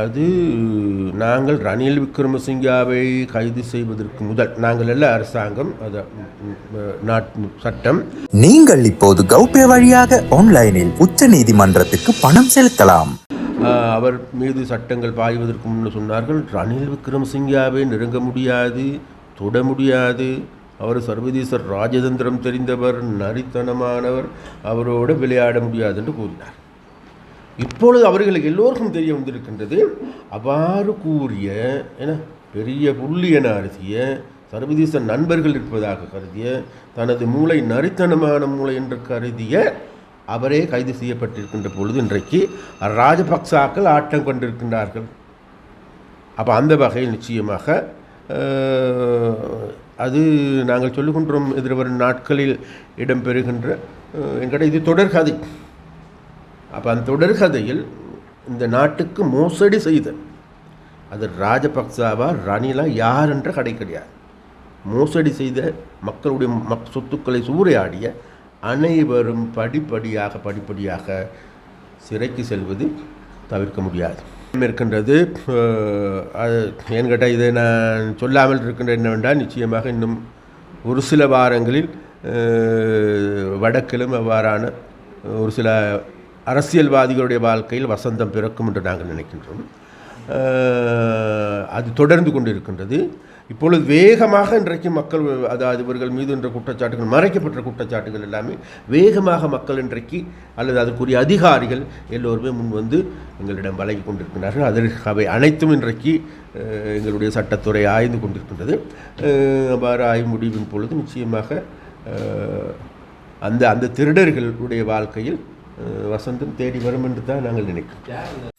அது நாங்கள் ரணில் விக்ரமசிங்காவை கைது செய்வதற்கு முதல் நாங்கள் எல்லாம் அரசாங்கம் அது நாட்டு சட்டம். நீங்கள் இப்போது கௌபே வழியாக ஆன்லைனில் உச்ச நீதிமன்றத்துக்கு பணம் செலுத்தலாம். அவர் மீது சட்டங்கள் பாய்வதற்கு முன்னு சொன்னார்கள் ரணில் விக்ரமசிங்காவை நெருங்க முடியாது தொட முடியாது. அவர் சர்வதேச ராஜதந்திரம் தெரிந்தவர் நரித்தனமானவர் அவரோடு விளையாட முடியாது என்று கூறினார். இப்பொழுது அவர்களுக்கு எல்லோருக்கும் தெரிய வந்திருக்கின்றது அவ்வாறு கூறிய என பெரிய புள்ளி என அருதிய சர்வதேச நண்பர்கள் இருப்பதாக கருதிய தனது மூளை நரித்தனமான மூளை என்று கருதிய அவரே கைது செய்யப்பட்டிருக்கின்ற பொழுது இன்றைக்கு ராஜபக்சாக்கள் ஆட்டம் கொண்டிருக்கின்றார்கள். அப்போ அந்த வகையில் நிச்சயமாக அது நாங்கள் சொல்லுகின்றோம் எதிர்வரும் நாட்களில் இடம்பெறுகின்ற அஹ், எங்கட இது தொடர்கதை. அப்போ அந்த தொடர்கதையில் இந்த நாட்டுக்கு மோசடி செய்த அது ராஜபக்சாவா ரணிலா யார் என்ற கடை கிடையாது. மோசடி செய்த மக்களுடைய மக் சொத்துக்களை சூறையாடிய அனைவரும் படிப்படியாக படிப்படியாக சிறைக்கு செல்வது தவிர்க்க முடியாது. இருக்கின்றது அது ஏன் கேட்டால் இதை நான் சொல்லாமல் இருக்கின்ற என்னவென்றால் நிச்சயமாக இன்னும் ஒரு சில வாரங்களில் வடக்கிலும் அவ்வாறான ஒரு சில அரசியல்வாதிகளுடைய வாழ்க்கையில் வசந்தம் பிறக்கும் என்று நாங்கள் நினைக்கின்றோம். அது தொடர்ந்து கொண்டு இருக்கின்றது இப்பொழுது வேகமாக இன்றைக்கு மக்கள் அதாவது இவர்கள் மீது என்ற குற்றச்சாட்டுகள் மறைக்கப்பட்ட குற்றச்சாட்டுகள் எல்லாமே வேகமாக மக்கள் இன்றைக்கு அல்லது அதற்குரிய அதிகாரிகள் எல்லோருமே முன் வந்து எங்களிடம் வழங்கி கொண்டிருக்கிறார்கள். அதற்கு அவை அனைத்தும் இன்றைக்கு எங்களுடைய சட்டத்துறை ஆய்ந்து கொண்டிருக்கின்றது. அவ்வாறு ஆய்வு முடிவின் பொழுது நிச்சயமாக அந்த அந்த திருடர்களுடைய வாழ்க்கையில் வசந்தம் தேடி வரும் என்று தான் நாங்கள் நினைக்கிறோம்.